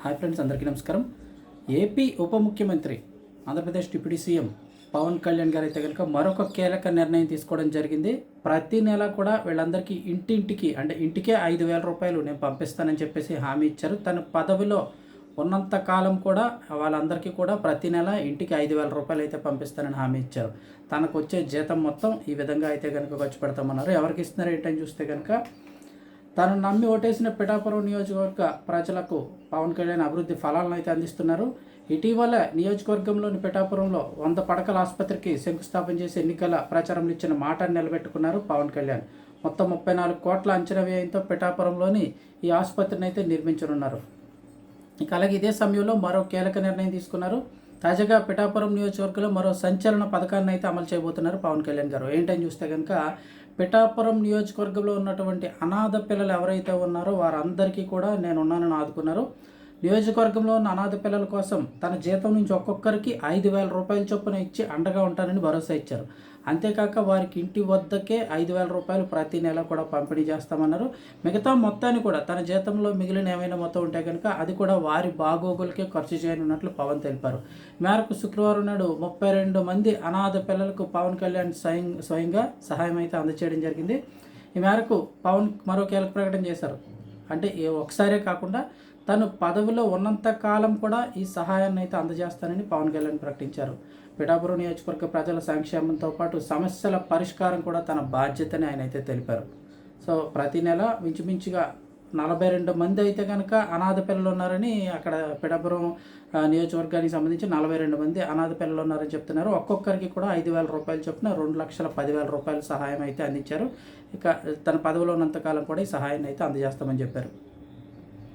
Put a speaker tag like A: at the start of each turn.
A: Hi friends అందరికీ నమస్కారం. AP ఉప ముఖ్యమంత్రి ఆంధ్రప్రదేశ్ డిప్యూటీ సీఎం పవన్ కళ్యాణ్ గారు అయితే కనుక మరొక కీలక నిర్ణయం తీసుకోవడం జరిగింది. ప్రతి నెల కూడా వీళ్ళందరికీ ఇంటింటికి అంటే ఇంటికే ఐదు వేల రూపాయలు నేను పంపిస్తానని చెప్పేసి హామీ ఇచ్చారు. తన పదవిలో ఉన్నంత కాలం కూడా వాళ్ళందరికీ కూడా ప్రతి నెల ఇంటికి ఐదు వేల రూపాయలు అయితే పంపిస్తానని హామీ ఇచ్చారు. తనకు వచ్చే జీతం మొత్తం ఈ విధంగా అయితే కనుక ఖర్చు పెడతామన్నారు. ఎవరికి ఇస్తున్నారు ఏంటని చూస్తే కనుక తను నమ్మి ఓటేసిన పిఠాపురం నియోజకవర్గ ప్రజలకు పవన్ కళ్యాణ్ అభివృద్ధి ఫలాలను అయితే అందిస్తున్నారు. ఇటీవల నియోజకవర్గంలోని పిఠాపురంలో వంద పడకల ఆసుపత్రికి శంకుస్థాపన చేసి ఎన్నికల ప్రచారంలో ఇచ్చిన మాటను నిలబెట్టుకున్నారు పవన్ కళ్యాణ్. మొత్తం ముప్పై నాలుగు కోట్ల అంచనా వ్యయంతో పిఠాపురంలోని ఈ ఆసుపత్రిని అయితే నిర్మించనున్నారు. ఇక అలాగే ఇదే సమయంలో మరో కీలక నిర్ణయం తీసుకున్నారు. తాజాగా పిఠాపురం నియోజకవర్గంలో మరో సంచలన పథకాన్ని అయితే అమలు చేయబోతున్నారు పవన్ కళ్యాణ్ గారు. ఏంటని చూస్తే కనుక పిఠాపురం నియోజకవర్గంలో ఉన్నటువంటి అనాథ పిల్లలు ఎవరైతే ఉన్నారో వారందరికీ కూడా నేను ఉన్నానని ఆదుకున్నారు. నియోజకవర్గంలో ఉన్న అనాథ పిల్లల కోసం తన జీతం నుంచి ఒక్కొక్కరికి ఐదు వేల రూపాయల చొప్పున ఇచ్చి అండగా ఉంటానని భరోసా ఇచ్చారు. అంతేకాక వారికి ఇంటి వద్దకే ఐదు వేల రూపాయలు ప్రతి నెల కూడా పంపిణీ చేస్తామన్నారు. మిగతా మొత్తాన్ని కూడా తన జీతంలో మిగిలిన ఏమైనా మొత్తం ఉంటే కనుక అది కూడా వారి బాగోగులకే ఖర్చు చేయనున్నట్లు పవన్ తెలిపారు. మేరకు శుక్రవారం నాడు ముప్పై రెండు మంది అనాథ పిల్లలకు పవన్ కళ్యాణ్ స్వయం స్వయంగా సహాయం అయితే అందచేయడం జరిగింది. ఈ మేరకు పవన్ మరో కీలక ప్రకటన చేశారు. అంటే ఒకసారే కాకుండా తను పదవిలో ఉన్నంత కాలం కూడా ఈ సహాయాన్ని అయితే అందజేస్తానని పవన్ కళ్యాణ్ ప్రకటించారు. పిఠాపురం నియోజకవర్గ ప్రజల సంక్షేమంతో పాటు సమస్యల పరిష్కారం కూడా తన బాధ్యతని ఆయన అయితే తెలిపారు. సో ప్రతి నెల మించుమించుగా నలభై రెండు మంది అయితే కనుక అనాథ పిల్లలు ఉన్నారని అక్కడ పిఠాపురం నియోజకవర్గానికి సంబంధించి నలభై రెండు మంది అనాథ పిల్లలు ఉన్నారని చెప్తున్నారు. ఒక్కొక్కరికి కూడా ఐదు వేల రూపాయలు చొప్పున రెండు లక్షల పదివేల రూపాయల సహాయం అయితే అందించారు. ఇక తన పదవిలో ఉన్నంతకాలం కూడా ఈ సహాయాన్ని అయితే అందజేస్తామని చెప్పారు.